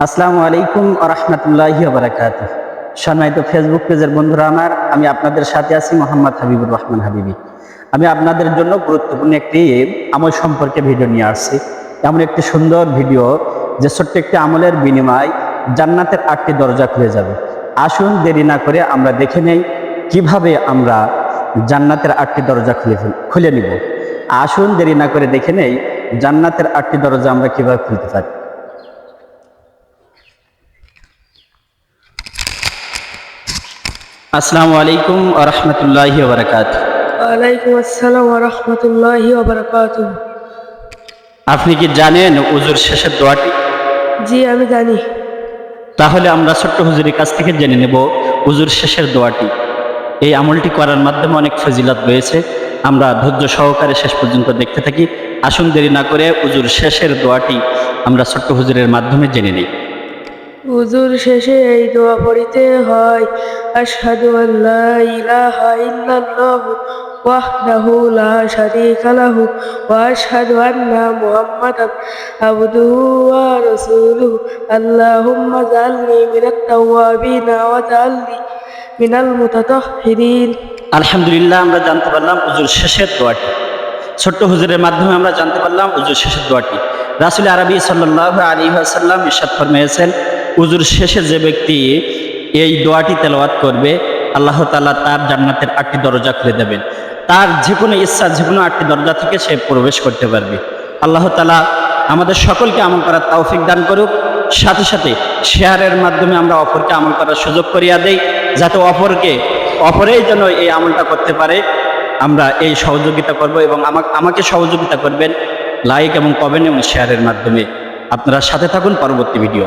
আসসালামু আলাইকুম রহমতুল্লাহি বারাকাত সম্মানিত ফেসবুক পেজের বন্ধুরা আমার, আমি আপনাদের সাথে আছি মোহাম্মদ হাবিবুর রহমান হাবিবি। আমি আপনাদের জন্য গুরুত্বপূর্ণ একটি আমল সম্পর্কে ভিডিও নিয়ে আসছি। এমন একটি সুন্দর ভিডিও যে ছোট্ট একটি আমলের বিনিময় জান্নাতের আটটি দরজা খুলে যাবে। আসুন দেরি না করে আমরা দেখে নেই কীভাবে আমরা জান্নাতের আটটি দরজা খুলে খুলে নিব। আসুন দেরি না করে দেখে নেই জান্নাতের আটটি দরজা আমরা কীভাবে খুলতে পারি। আসসালামু আলাইকুম রহমতুল্লাহি বারাকাত ওয়ালাইকুম আসসালাম রহমতুল্লাহি ওবরাকাতুহ আপনি কি জানেন উজুর শেষের দোয়াটি? জি আমি জানি। তাহলে আমরা ছোট্ট হুজুরের কাছ থেকে জেনে নেব উজুর শেষের দোয়াটি। এই আমলটি করার মাধ্যমে অনেক ফজিলত রয়েছে। আমরা ধৈর্য সহকারে শেষ পর্যন্ত দেখতে থাকি। আসুন দেরি না করে উজুর শেষের দোয়াটি আমরা ছোট্ট হুজুরের মাধ্যমে জেনে নিই। হুজুর শেষে এই দোয়া পড়িতে হয়, আশহাদু আল্লা ইলাহা ইল্লাল্লাহু ওয়াহদাহু লা শারীকা লাহু ওয়া আশহাদু আন্না মুহাম্মাদান আবদুহু ওয়া রাসূলুহু। আল্লাহুম্মা জালনি মিনাত তাওয়াবিনা ওয়া জালনি মিনাল মুতাতাহহিরিন। আলহামদুলিল্লাহ, আমরা জানতে পারলাম উজুর শেষের দোয়াটি। ছোট্ট হুজুরের মাধ্যমে আমরা জানতে পারলাম উজুর শেষের দোয়াটি। রাসুল আরবি সাল্লাহ আলী আসাল্লাম ইসাদ ফরমিয়েছেন উজুর শেষে যে ব্যক্তি এই দোয়াটি তেলাওয়াত করবে, আল্লাহ তালা তার জান্নাতের আটটি দরজা খুলে দেবেন। তার যে কোনো ইচ্ছা যে কোনো আটটি দরজা থেকে সে প্রবেশ করতে পারবে। আল্লাহ তালা আমাদের সকলকে আমল করার তৌফিক দান করুক। সাথে সাথে শেয়ারের মাধ্যমে আমরা অপরকে আমল করার সুযোগ করিয়া দেই, যাতে অপরকে, অপরেই যেন এই আমলটা করতে পারে। আমরা এই সহযোগিতা করব এবং আমাকে আমাকে সহযোগিতা করবেন। লাইক এবং কমেন্ট এবং শেয়ারের মাধ্যমে। আপনারা সাথে থাকুন পরবর্তী ভিডিও